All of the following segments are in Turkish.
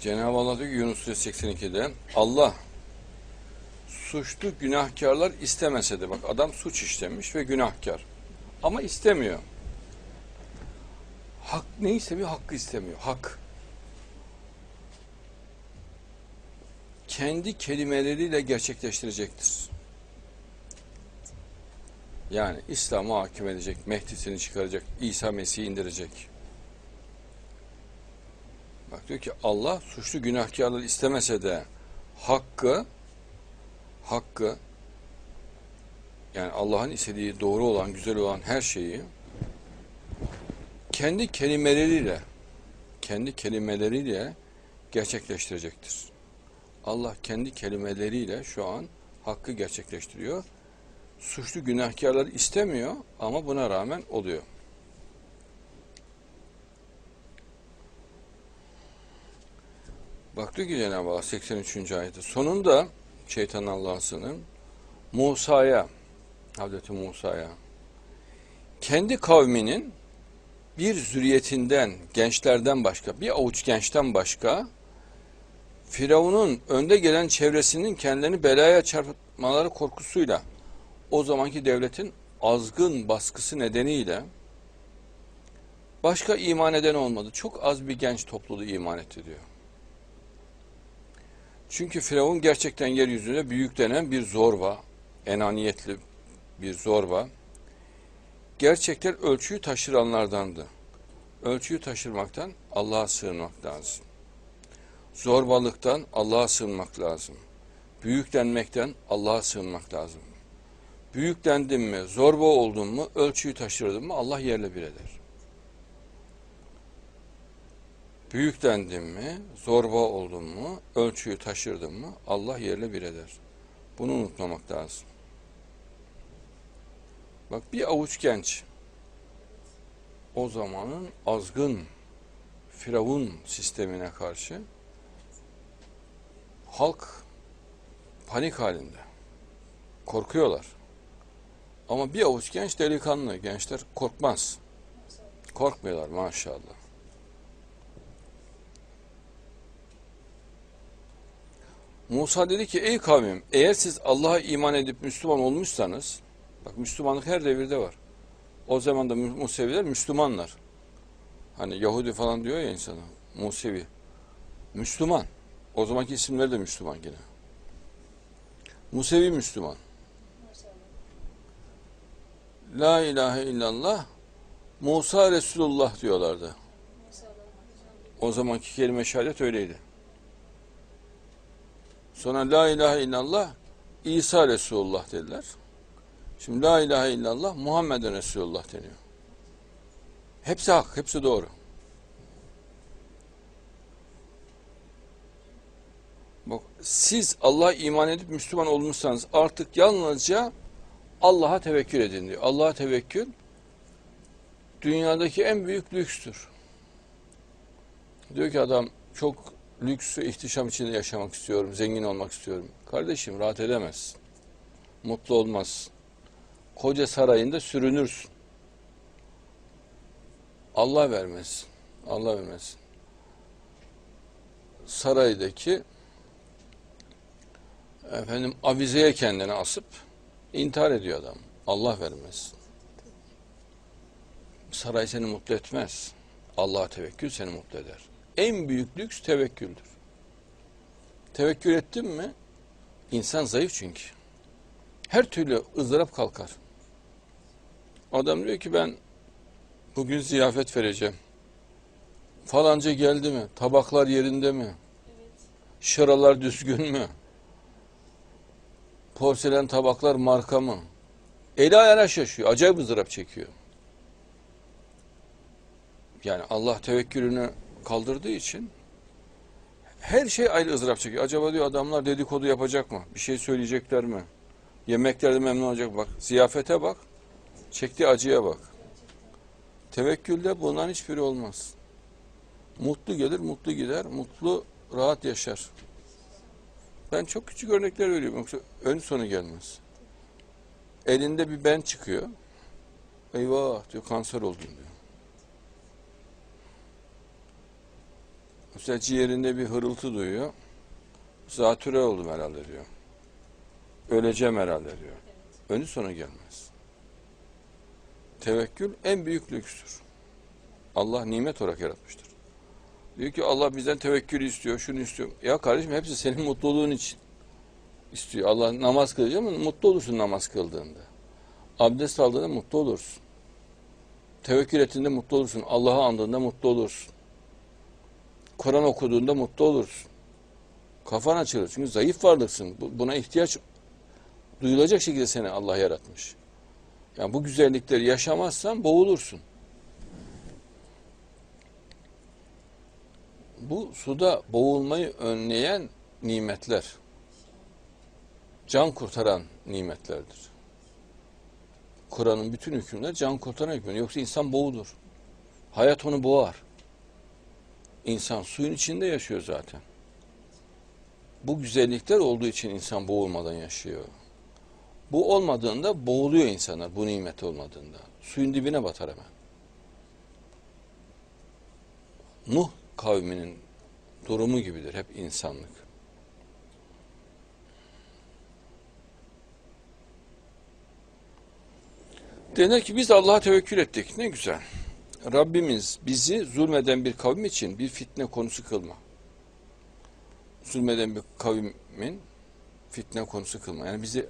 Cenab-ı Allah diyor ki Yunus Suresi 82'de Allah suçlu günahkarlar istemese de bak adam suç işlemiş ve günahkar ama istemiyor. Hak ne istemiyor? Hakkı istemiyor. Hak. Kendi kelimeleriyle gerçekleştirecektir. Yani İslam'ı hakim edecek, Mehdi'sini çıkaracak, İsa Mesih'i indirecek. Bak diyor ki Allah suçlu günahkarları istemese de hakkı hakkı yani Allah'ın istediği doğru olan, güzel olan her şeyi kendi kelimeleriyle kendi kelimeleriyle gerçekleştirecektir. Allah kendi kelimeleriyle şu an hakkı gerçekleştiriyor. Suçlu günahkarları istemiyor ama buna rağmen oluyor. Bak diyor ki Cenab-ı Allah 83. ayette sonunda şeytan Allah'sının Musa'ya Hazreti Musa'ya kendi kavminin bir zürriyetinden, gençlerden başka, bir avuç gençten başka Firavun'un önde gelen çevresinin kendilerini belaya çarpmaları korkusuyla o zamanki devletin azgın baskısı nedeniyle başka iman eden olmadı. Çok az bir genç topluluğu iman etti diyor. Çünkü Firavun gerçekten yeryüzünde büyük denen bir zorba, enaniyetli bir zorba. Gerçekten ölçüyü taşıranlardandı. Ölçüyü taşırmaktan Allah'a sığınmak lazım. Zorbalıktan Allah'a sığınmak lazım. Büyüklenmekten Allah'a sığınmak lazım. Büyüklendin mi, zorba oldun mu, ölçüyü taşırdın mı Allah yerle bir eder. Büyüklendin mi, zorba oldun mu, ölçüyü taşırdın mı Allah yerle bir eder. Bunu unutmamak lazım. Bak bir avuç genç o zamanın azgın Firavun sistemine karşı halk panik halinde. Korkuyorlar. Ama bir avuç genç delikanlı gençler korkmaz. Korkmuyorlar maşallah. Musa dedi ki ey kavmim eğer siz Allah'a iman edip Müslüman olmuşsanız bak Müslümanlık her devirde var. O zaman da Museviler Müslümanlar. Hani Yahudi falan diyor ya insana Musevi. Müslüman. O zamanki isimleri de Müslüman gene. Musevi Müslüman. La ilahe illallah Musa Resulullah diyorlardı. O zamanki kelime şehadet öyleydi. Sonra la ilahe illallah İsa Resulullah dediler. Şimdi la ilahe illallah Muhammeden Resulullah deniyor. Hepsi hak, hepsi doğru. Bak, siz Allah'a iman edip Müslüman olmuşsanız artık yalnızca Allah'a tevekkül edin diyor. Allah'a tevekkül dünyadaki en büyük lükstür. Diyor ki adam çok lüks ve ihtişam içinde yaşamak istiyorum, zengin olmak istiyorum. Kardeşim rahat edemezsin. Mutlu olmazsın. Koca sarayında sürünürsün. Allah vermesin. Allah vermesin. Saraydaki efendim avizeye kendini asıp intihar ediyor adam. Allah vermesin. Saray seni mutlu etmez. Allah'a tevekkül seni mutlu eder. En büyük lüks tevekküldür. Tevekkül ettin mi? İnsan zayıf çünkü. Her türlü ızdırap kalkar. Adam diyor ki ben bugün ziyafet vereceğim. Falanca geldi mi? Tabaklar yerinde mi? Şıralar düzgün mü? Porselen tabaklar marka mı? Eli ayağına şaşıyor. Acayip ızdırap çekiyor. Yani Allah tevekkülünü kaldırdığı için her şey ayrı ızdırap çekiyor. Acaba diyor adamlar dedikodu yapacak mı? Bir şey söyleyecekler mi? Yemeklerde memnun olacak bak. Ziyafete bak. Çektiği acıya bak. Tevekkülde bunların hiçbiri olmaz. Mutlu gelir, mutlu gider, mutlu rahat yaşar. Ben çok küçük örnekler veriyorum yoksa ön sonu gelmez. Elinde bir ben çıkıyor. Eyvah diyor kanser oldun diyor. Mesela ciğerinde bir hırıltı duyuyor. Zatüre oldum herhalde diyor. Öleceğim herhalde diyor. Önü sonu gelmez. Tevekkül en büyük lükstür. Allah nimet olarak yaratmıştır. Diyor ki Allah bizden tevekkül istiyor, şunu istiyor. Ya kardeşim hepsi senin mutluluğun için istiyor. Allah namaz kılacak ama mutlu olursun namaz kıldığında. Abdest aldığında mutlu olursun. Tevekkül ettiğinde mutlu olursun. Allah'ı andığında mutlu olursun. Kur'an okuduğunda mutlu olursun. Kafan açılır. Çünkü zayıf varlıksın. Bu- Buna ihtiyaç duyulacak şekilde seni Allah yaratmış. Yani bu güzellikleri yaşamazsan boğulursun. Bu suda boğulmayı önleyen nimetler. Can kurtaran nimetlerdir. Kur'an'ın bütün hükümleri can kurtaran hükümler. Yoksa insan boğulur. Hayat onu boğar. İnsan suyun içinde yaşıyor zaten. Bu güzellikler olduğu için insan boğulmadan yaşıyor. Bu olmadığında boğuluyor insanlar bu nimet olmadığında. Suyun dibine batar hemen. Nuh kavminin durumu gibidir hep insanlık. Denir ki biz Allah'a tevekkül ettik. Ne güzel. Rabbimiz bizi zulmeden bir kavim için bir fitne konusu kılma. Zulmeden bir kavimin fitne konusu kılma. Yani bizi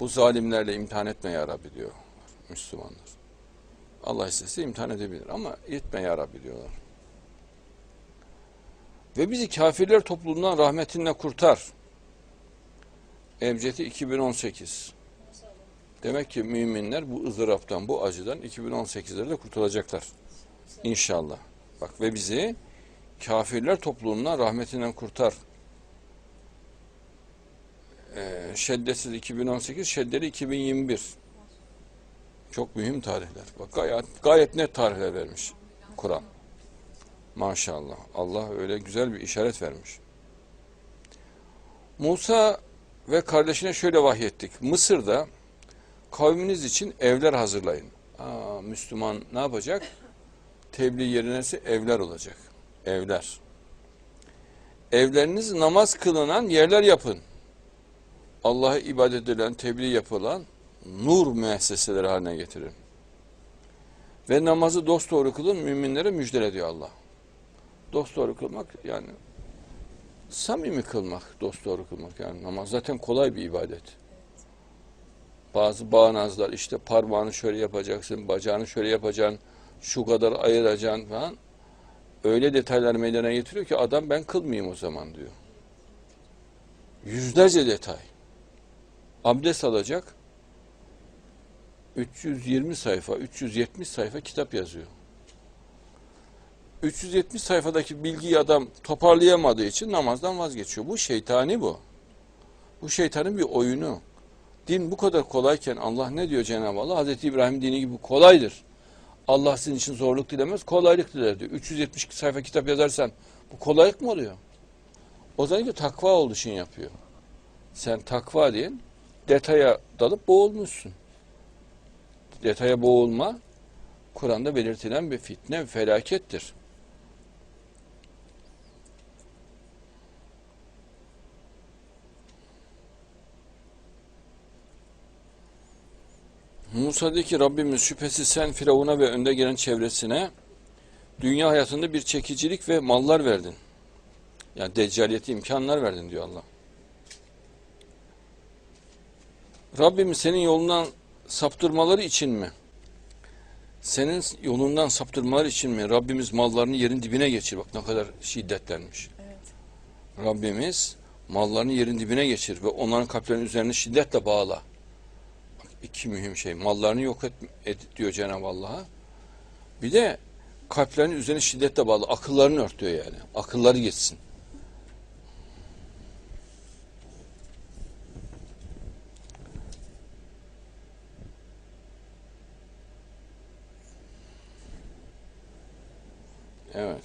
bu zalimlerle imtihan etme ya Rabbi diyor Müslümanlar. Allah istese imtihan edebilir ama etme ya Rabbi diyorlar. Ve bizi kafirler topluluğundan rahmetinle kurtar. Ebcedi 2018. Demek ki müminler bu ızdıraptan, bu acıdan 2018'lerde de kurtulacaklar. İnşallah. Bak ve bizi kafirler topluluğundan rahmetinden kurtar. Ee, şeddesiz 2018, şeddeli 2021. Çok mühim tarihler. Bak gayet, gayet net tarihler vermiş Kur'an. Maşallah. Allah öyle güzel bir işaret vermiş. Musa ve kardeşine şöyle vahyettik. Mısır'da kavminiz için evler hazırlayın. Aa, Müslüman ne yapacak? Tebliğ yerine ise evler olacak. Evler. Evleriniz namaz kılınan yerler yapın. Allah'a ibadet edilen, tebliğ yapılan nur müesseseleri haline getirin. Ve namazı dosdoğru kılın, müminlere müjdele diyor Allah. Dosdoğru kılmak yani samimi kılmak, dosdoğru kılmak yani namaz zaten kolay bir ibadet. Bazı bağnazlar işte parmağını şöyle yapacaksın, bacağını şöyle yapacaksın, şu kadar ayıracaksın falan. Öyle detaylar meydana getiriyor ki adam ben kılmayayım o zaman diyor. Yüzlerce detay. Abdest alacak. 320 sayfa, 370 sayfa kitap yazıyor. 370 sayfadaki bilgiyi adam toparlayamadığı için namazdan vazgeçiyor. Bu şeytani bu. Bu şeytanın bir oyunu. Din bu kadar kolayken Allah ne diyor Cenab-ı Allah? Hazreti İbrahim dini gibi kolaydır. Allah sizin için zorluk dilemez, kolaylık diler diyor. 370 sayfa kitap yazarsan bu kolaylık mı oluyor? O zaman ki takva olduğu için yapıyor. Sen takva diyen detaya dalıp boğulmuşsun. Detaya boğulma Kur'an'da belirtilen bir fitne, bir felakettir. Musa dedi ki Rabbimiz şüphesiz sen Firavun'a ve önde gelen çevresine dünya hayatında bir çekicilik ve mallar verdin. Yani deccaliyeti imkanlar verdin diyor Allah. Rabbimiz senin yolundan saptırmaları için mi? Senin yolundan saptırmaları için mi? Rabbimiz mallarını yerin dibine geçir. Bak ne kadar şiddetlenmiş. Evet. Rabbimiz mallarını yerin dibine geçir ve onların kalplerinin üzerine şiddetle bağla. İki mühim şey. Mallarını yok et, et diyor Cenab-ı Allah'a. Bir de kalplerinin üzerine şiddetle bağlı. Akıllarını ört diyor yani. Akılları gitsin. Evet.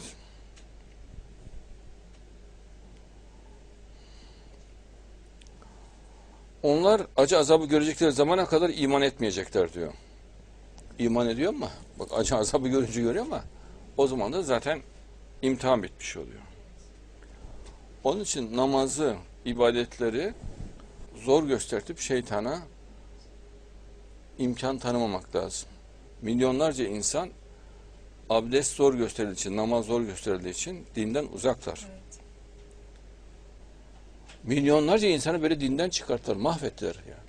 Onlar acı azabı görecekleri zamana kadar iman etmeyecekler diyor. İman ediyor ama bak acı azabı görünce görüyor ama o zaman da zaten imtihan bitmiş oluyor. Onun için namazı, ibadetleri zor göstertip şeytana imkan tanımamak lazım. Milyonlarca insan abdest zor gösterildiği için, namaz zor gösterildiği için dinden uzaklar. Evet. Milyonlarca insanı böyle dinden çıkarttılar, mahvettiler. Yani.